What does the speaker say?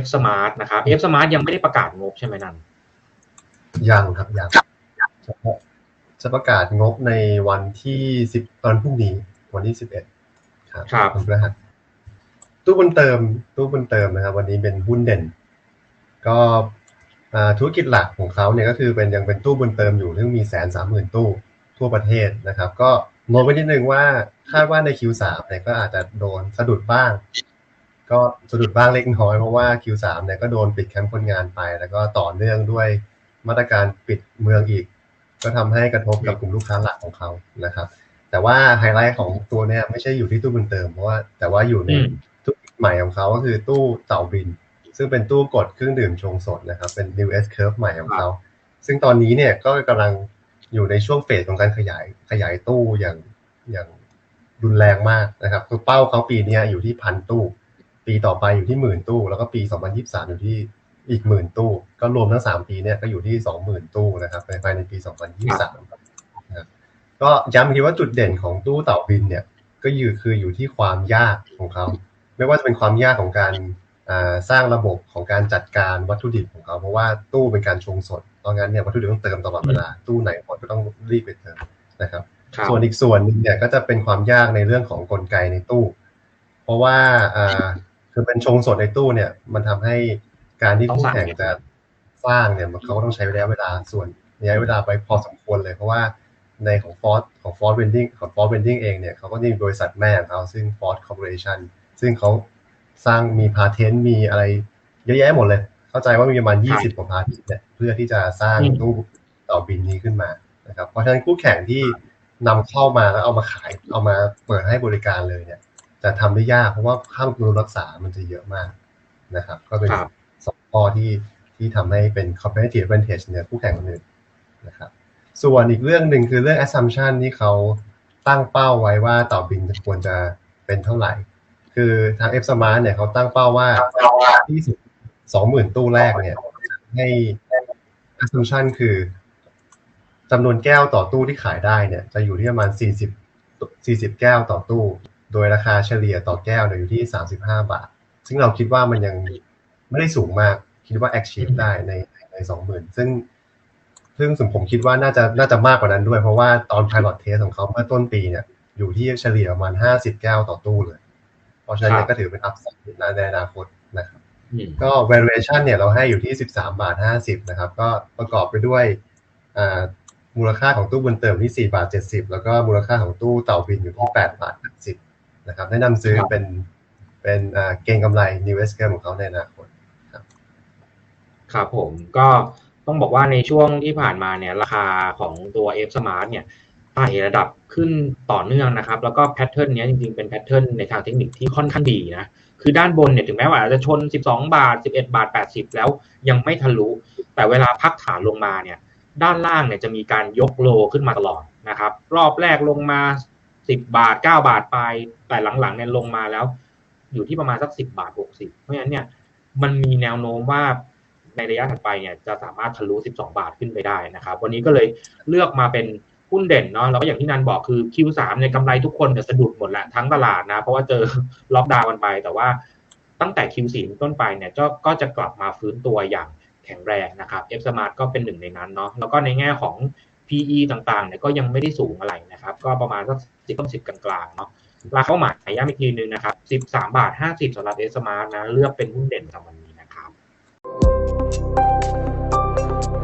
F Smart นะครับ F Smart ยังไม่ได้ประกาศงบใช่ไหมนั่นยังครับยังจะจะประกาศงบในวันที่สิบตอนพรุ่งนี้ วันที่สิบเอ็ดครับครับวันพฤหัสตู้บุญเติม ตู้บุญเติมนะครับ วันนี้เป็นหุ้นเด่น ก็อ่าธุรกิจหลักของเขาเนี่ยก็คือเป็นยังเป็นตู้บุญเติมอยู่ซึ่งมีแสนสามหมื่นตู้ทั่วประเทศนะครับ ก็โน้ตไว้นิดนึงว่าคาดว่าใน Q3 เนี่ยก็อาจจะโดนสะดุดบ้าง ก็สะดุดบ้างเล็กน้อยเพราะว่า Q3 เนี่ยก็โดนปิดแคมป์คนงานไป แล้วก็ต่อเนื่องด้วยมาตรการปิดเมืองอีก ก็ทำให้กระทบกับกลุ่มลูกค้าหลักของเขานะครับ แต่ว่าไฮไลท์ของตัวเนี่ยไม่ใช่อยู่ที่ตู้บุญเติมเพราะว่าแต่ว่าอยู่ในอืมตู้ใหม่ของเขาก็คือตู้เต่าบิน ซึ่งเป็นตู้กดเครื่องดื่มชงสดนะครับ เป็น New S Curve ใหม่ของเขา ซึ่งตอนนี้เนี่ยก็กำลังอยู่ในช่วงเฟสของการขยายขยายตู้อย่างอย่างรุนแรงมากนะครับคือเป้าเขาปีเนี้ยอยู่ที่พันตู้ ปีต่อไปอยู่ที่หมื่นตู้ แล้วก็ปี 2023 อยู่ที่อีกหมื่นตู้ ก็รวมทั้ง3ปีเนี่ยก็อยู่ที่20,000ตู้นะครับในภายในปี 2023นะครับก็ย้ำอีกทีว่าจุดเด่นของตู้เต่าบินเนี่ยก็อยู่คืออยู่ที่ความยากของเขา ไม่ว่าจะเป็นความยากของการอ่าสร้างระบบของการจัดการวัตถุดิบของเขา เพราะว่าตู้เป็นการชงสดเพราะงั้นเนี่ยวัตถุดิบต้องเติมตลอดเวลา ตู้ไหนหมดก็ต้องรีบไปเติมนะครับครับส่วนอีกส่วนหนึงเนี่ยก็จะเป็นความยากในเรื่องของกลไกในตู้ เพราะว่าอ่า คือเป็นชงสดในตู้เนี่ย มันทำให้การที่คู่แข่งจะสร้างเนี่ยมันเขาก็ต้องใช้ระยะเวลาส่วนระยะเวลาไปพอสมควรเลย เพราะว่าในของฟอร์ของฟอร์เวนดิ้งของฟอร์เวนดิ้งเองเนี่ยเขาก็จะมีบริษัทแม่ของเขาซึ่งฟอร์ดคอร์ปอเรชันซึ่งเขาสร้างมีพาเทนต์มีอะไรเยอะแยะหมดเลย เข้าใจว่ามีประมาณ 20กว่าพาเทนต์เนี่ยเพื่อที่จะสร้างอืมตู้ต่อบินนี้ขึ้นมานะครับเพราะฉะนั้นคู่แข่งที่นำเข้ามาแล้วเอามาขายเอามาเปิดให้บริการเลยเนี่ย จะทำได้ยากเพราะว่าค่าบำรุงรักษามันจะเยอะมากนะครับ ก็เป็นครับสองข้อที่ที่ทำให้เป็น competitive advantage เนี่ยคู่แข่งคนอื่นนะครับส่วนอีกเรื่องหนึ่งคือเรื่อง assumption ที่เขาตั้งเป้าไว้ว่าต่อบินจะควรจะเป็นเท่าไหร่ คือทาง F Smart เนี่ยเขาตั้งเป้าว่าที่สุดสองหมื่นตู้แรกเนี่ย ให้ assumption คือจำนวนแก้วต่อตู้ที่ขายได้เนี่ย จะอยู่ที่ประมาณ40 40 แก้วต่อตู้ โดยราคาเฉลี่ยต่อแก้วเนี่ยอยู่ที่ 35 บาท ซึ่งเราคิดว่ามันยังไม่ได้สูงมาก คิดว่า achieve ได้ในใน20,000ซึ่ง ซึ่งผมคิดว่าน่าจะน่าจะมากกว่านั้นด้วย เพราะว่าตอน pilot test ของเขาเมื่อต้นปีเนี่ย อยู่ที่เฉลี่ยประมาณ 50 แก้วต่อตู้เลย เพราะฉะนั้นเนี่ยครับก็ถือเป็น upside ในอนาคตนะครับอืมก็ valuation เนี่ยเราให้อยู่ที่ 13 บาท 50 นะครับ ก็ประกอบไปด้วยอ่ามูลค่าของตู้บุญเติมที่ 4 บาท 70 แล้วก็มูลค่าของตู้เต่าบินอยู่ที่ 8 บาท80 นะครับแนะนำซื้อครับเป็นเป็นอ่าเก็งกำไร New S Game ของเขาในอนาคตครับผมก็ต้องบอกว่าในช่วงที่ผ่านมาเนี่ยราคาของตัว F Smart เนี่ยไต่ระดับขึ้นต่อเนื่องนะครับ แล้วก็แพทเทิร์นเนี้ยจริงๆเป็นแพทเทิร์นในทางเทคนิคที่ค่อนข้างดีนะคือด้านบนเนี่ยถึงแม้ว่าอาจจะชน 12 บาท 11 บาท 80 แล้วยังไม่ทะลุ แต่เวลาพักฐานลงมาเนี่ยด้านล่างเนี่ยจะมีการยกโลขึ้นมาตลอดนะครับ รอบแรกลงมา 10บบาท9บาทไป แต่หลังๆเนี่ยลงมาแล้ว อยู่ที่ประมาณสัก10บาท60เพราะฉะนั้นเนี่ยมันมีแนวโน้มว่าในระยะถัดไปเนี่ยจะสามารถทะลุ 12 บาทขึ้นไปได้นะครับ วันนี้ก็เลยเลือกมาเป็นหุ้นเด่นเนาะแล้วก็อย่างที่นันบอกคือ Q3 เนี่ยกำไรทุกคนเนี่ยสะดุดหมดแหละทั้งตลาดนะ เพราะว่าเจอล็อกดาวน์กันไป แต่ว่าตั้งแต่ Q4 ต้นไปเนี่ยก็ก็จะกลับมาฟื้นตัวอย่างแข็งแรงนะครับ F Smart ก็เป็นหนึ่งในนั้นเนาะแล้วก็ในแง่ของ PE ต่างๆเนี่ยก็ยังไม่ได้สูงอะไรนะครับ ก็ประมาณสักสิบต้นสิบกลางๆเนาะราคาเข้าหมายย้ำอีกทีนึงนะครับสิบสามบาทห้าสิบสำหรับเอสมาร์นะเลือกเป็นหุ้นเด่นสำหรับวันนี้